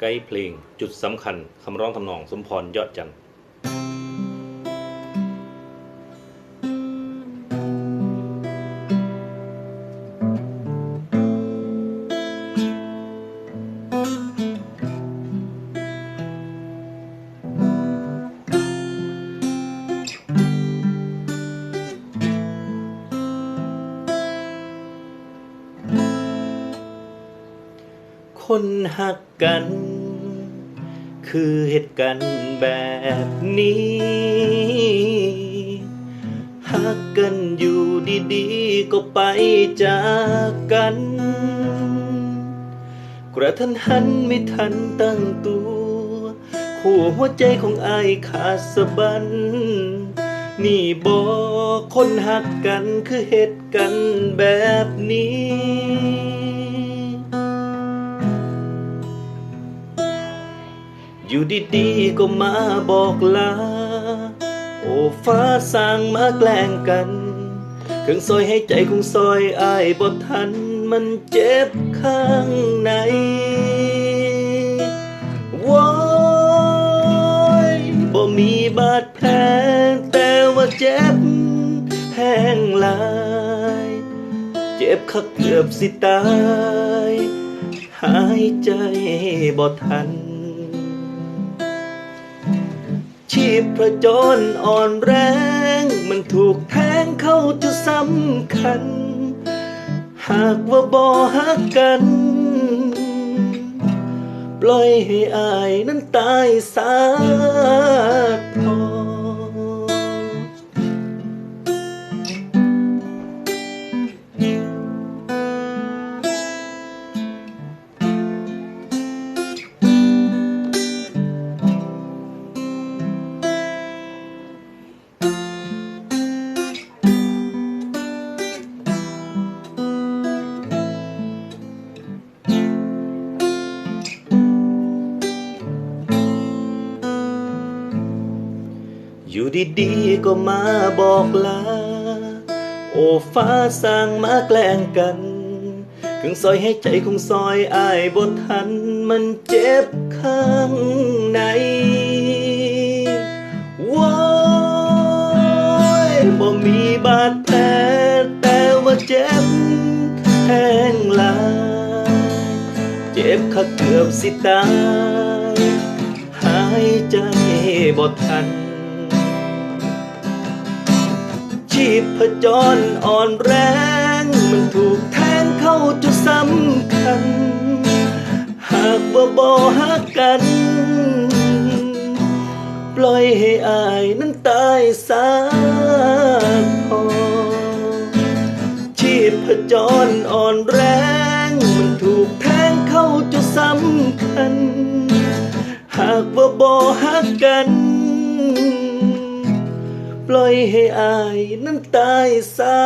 ไกด์เพลงจุดสำคัญคำร้องทำนองสมพรยอดจันทร์ คนหักกัน คือเหตุกันแบบนี้ หักกันอยู่ดีๆ ก็ไปจากกัน กระทันหันไม่ทันตั้งตัว คู่หัวใจของอายขาดสะบัน นี่บอกคนหักกันคือเหตุกันแบบนี้ อยู่ดีๆก็มาบอกลา โอ้ฟ้าสร้างมาแกล้งกัน เครื่องซอยให้ใจคงซอยอายบ่ทัน มันเจ็บข้างในว้ายบ่มีบาดแผลแต่ว่าเจ็บแห้งลาย เจ็บคักเกือบสิตาย หายใจบ่ทัน พประจรอ่อนแรง มันถูกแทงเข้าจุดสำคัญ หากว่าบ่หักกัน ปล่อยให้อายนั้นตายสาก อยู่ดีๆก็มาบอกลา โอ้ฟ้าสร้างมาแกล้งกันเครื่งซอยให้ใจคงซอยอายบททัน มันเจ็บข้างในว้ายบ่มีบาดแผลแต่ว่าเจ็บแห้งลาย เจ็บคักเกือบสิตาย หายใจบ่ทัน ชีพจรอ่อนแรง มันถูกแทงเข้าจุดสำคัญ หากว่าบ่หักกัน ปล่อยให้อายนั้นตายสาพอ ชีพจรอ่อนแรง มันถูกแทงเข้าจุดสำคัญ หากว่าบ่หักกัน ปล่อยให้อายนั้นตายซา